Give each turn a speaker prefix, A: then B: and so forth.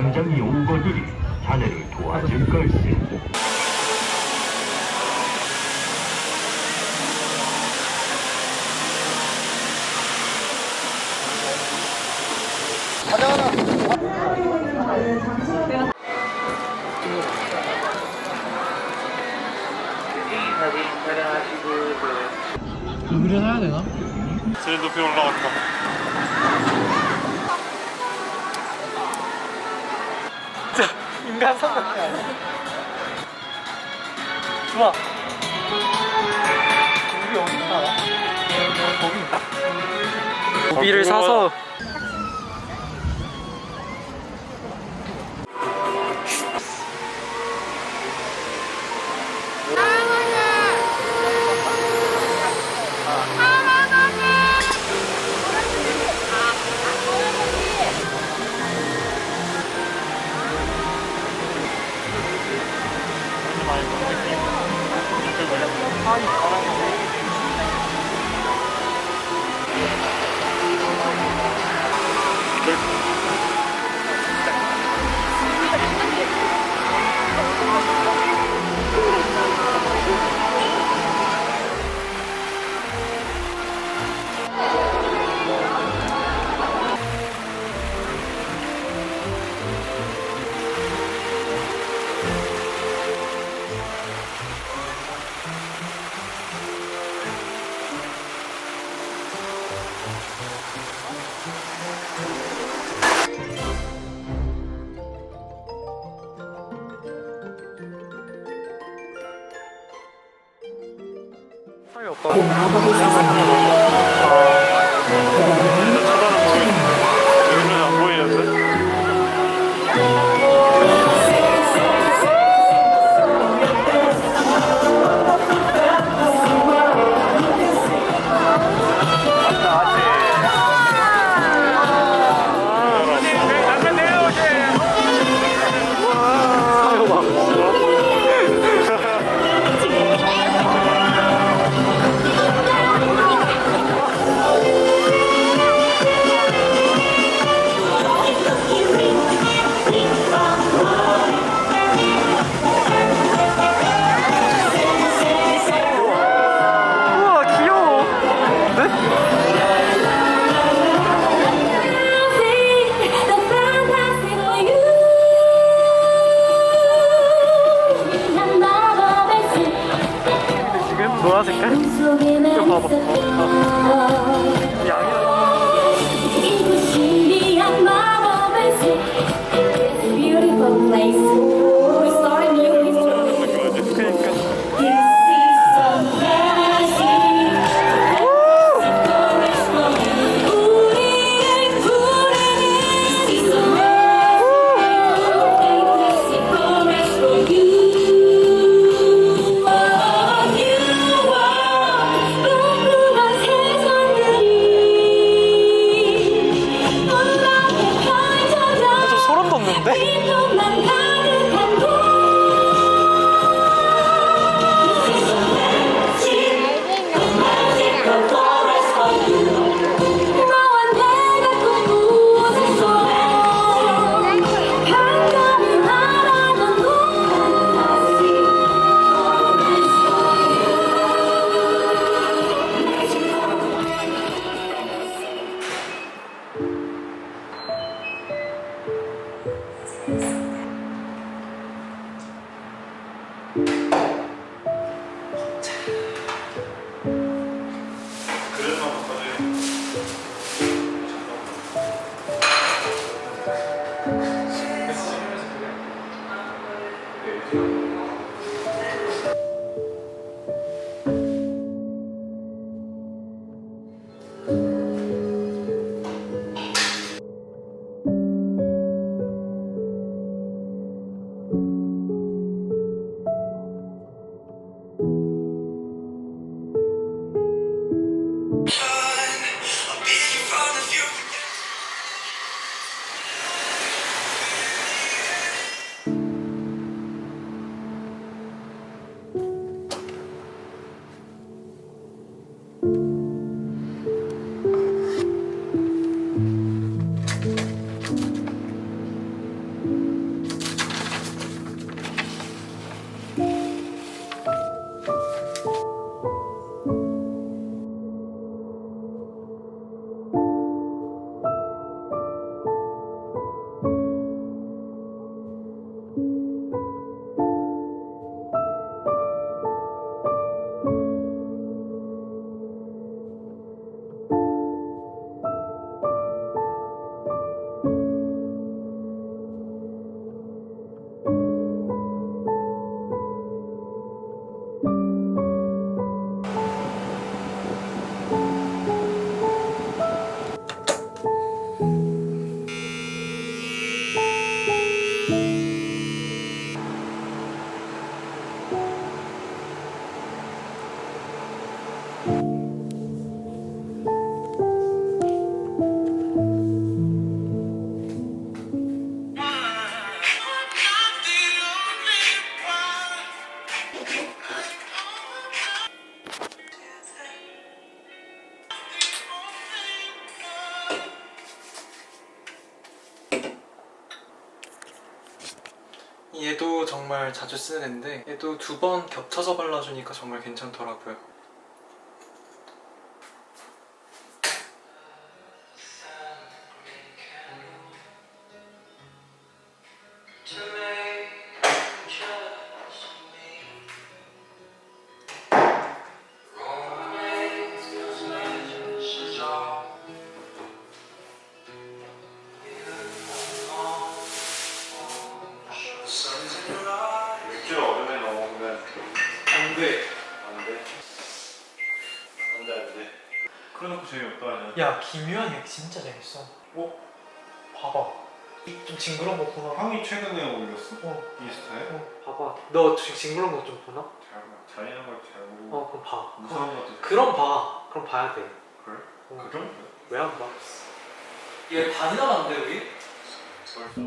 A: 거대한 대장장이 오거들이 자네를 도와줄 걸세.
B: 의뢰 사야 되나?
C: 제일 높이 올라갔다.
B: 삼각대 아니야? 좋아. 우리 어디 살아? 거기 고비를 사서 사이 없다. 얘도 정말 자주 쓰는 앤데 얘도 두 번 겹쳐서 발라주니까 정말 괜찮더라고요. 야 김유한 얘기 진짜 재밌어.
C: 어?
B: 봐봐. 이좀 징그러운 거 보나?
C: 형이 최근에 올렸어?
B: 어,
C: 인스타에?
B: 어, 봐봐. 너 징그러운 거 좀 보나?
C: 잘 봐. 잔인한 걸잘 보고
B: 어, 그럼 봐.
C: 무서운 것도 잘
B: 그럼 봐. 그럼 봐야 돼.
C: 그래?
B: 어.
C: 그 정도야?
B: 왜 안 봐? 얘 반이나 봤는데 여기?
C: 벌써